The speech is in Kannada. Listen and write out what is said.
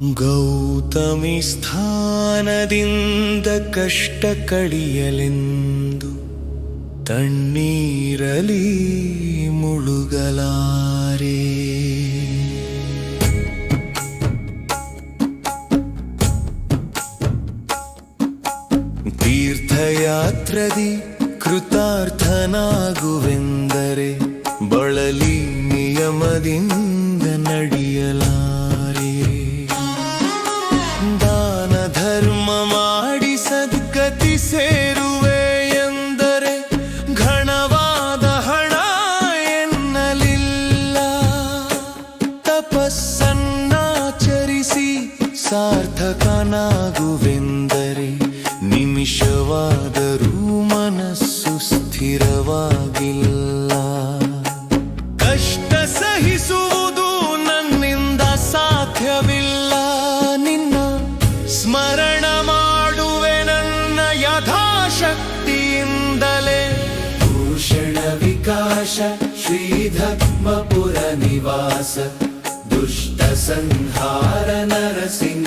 ಗೌತಮಿ ಸ್ಥಾನದಿಂದ ಕಷ್ಟ ಕಳಿಯಲೆಂದು ತಣ್ಣೀರಲಿ ಮುಳುಗಲಾರೆ. ತೀರ್ಥಯಾತ್ರದಿ ಕೃತಾರ್ಥನಾಗುವೆಂದರೆ ಬಳಲಿ ನಿಯಮದಿಂದ ನಡೆಯಲಾರೆ ಸಾರ್ಥಕನಾಗುವೆಂದರೆ ನಿಮಿಷವಾದರೂ ಮನಸ್ಸು ಸ್ಥಿರವಾಗಿಲ್ಲ. ಕಷ್ಟ ಸಹಿಸುವುದು ನನ್ನಿಂದ ಸಾಧ್ಯವಿಲ್ಲ. ನಿನ್ನ ಸ್ಮರಣ ಮಾಡುವೆ ನನ್ನ ಯಥಾಶಕ್ತಿಯಿಂದಲೇ. ಭೂಷಣ ವಿಕಾಶ, ಶ್ರೀಧರ್ಮಪುರ ನಿವಾಸ, ದುಷ್ಟ ಸಂಹಾರ ನರಸಿ